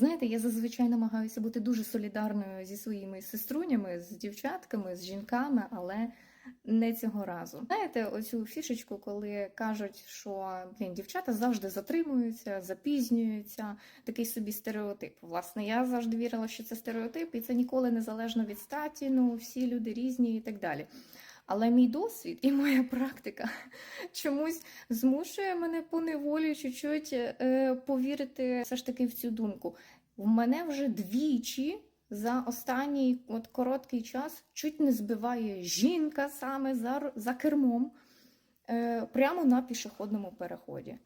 Знаєте, я зазвичай намагаюся бути дуже солідарною зі своїми сеструнями, з дівчатками, з жінками, але не цього разу. Знаєте, оцю фішечку, коли кажуть, що блін, дівчата завжди затримуються, запізнюються, такий собі стереотип. Власне, я завжди вірила, що це стереотип, і це ніколи не залежно від статі. Ну, всі люди різні і так далі. Але мій досвід і моя практика чомусь змушує мене поневолі чуть-чуть е, повірити все ж таки в цю думку. В мене вже двічі за останній от короткий час чуть не збиває жінка саме за, за кермом е, прямо на пішохідному переході.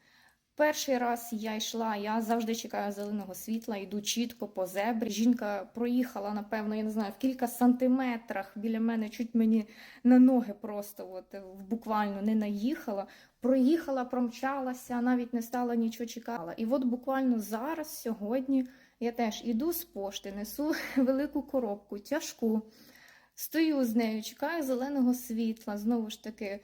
Перший раз я йшла, я завжди чекаю зеленого світла, йду чітко по зебрі. Жінка проїхала, напевно, я не знаю, в кілька сантиметрах біля мене, чуть мені на ноги просто от, е, буквально не наїхала. Проїхала, промчалася, навіть не стала нічого чекала. І от буквально зараз, сьогодні, я теж іду з пошти, несу велику коробку, тяжку, стою з нею, чекаю зеленого світла. Знову ж таки,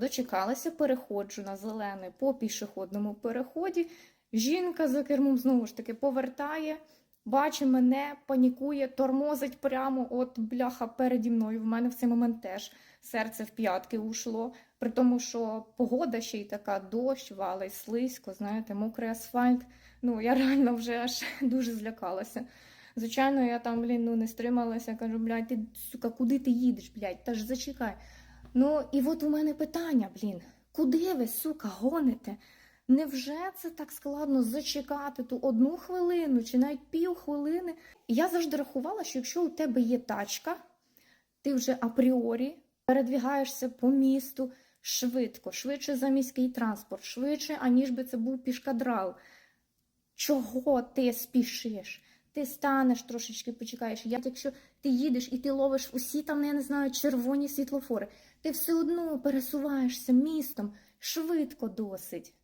дочекалася, переходжу на зелений по пішохідному переході. Жінка за кермом знову ж таки повертає, бачить мене, панікує, тормозить прямо от бляха переді мною. В мене в цей момент теж серце в п'ятки ушло. При тому, що погода ще й така, дощ, валить, слизько, знаєте, мокрий асфальт. Ну, я реально вже аж дуже злякалася. Звичайно, я там, блін, ну не стрималася, кажу, блядь, ти, сука, куди ти їдеш, блядь, та ж зачекай. Ну, і от у мене питання, блін, куди ви, сука, гоните? Невже це так складно зачекати ту одну хвилину чи навіть пів хвилини? Я завжди рахувала, що якщо у тебе є тачка, ти вже апріорі передвігаєшся по місту швидко, швидше за міський транспорт, швидше, аніж би це був пішкадрал. Чого ти спішиш? Ти станеш трошечки, почекаєш. Як якщо ти їдеш і ти ловиш усі там, я не знаю, червоні світлофори, ти все одно пересуваєшся містом швидко досить.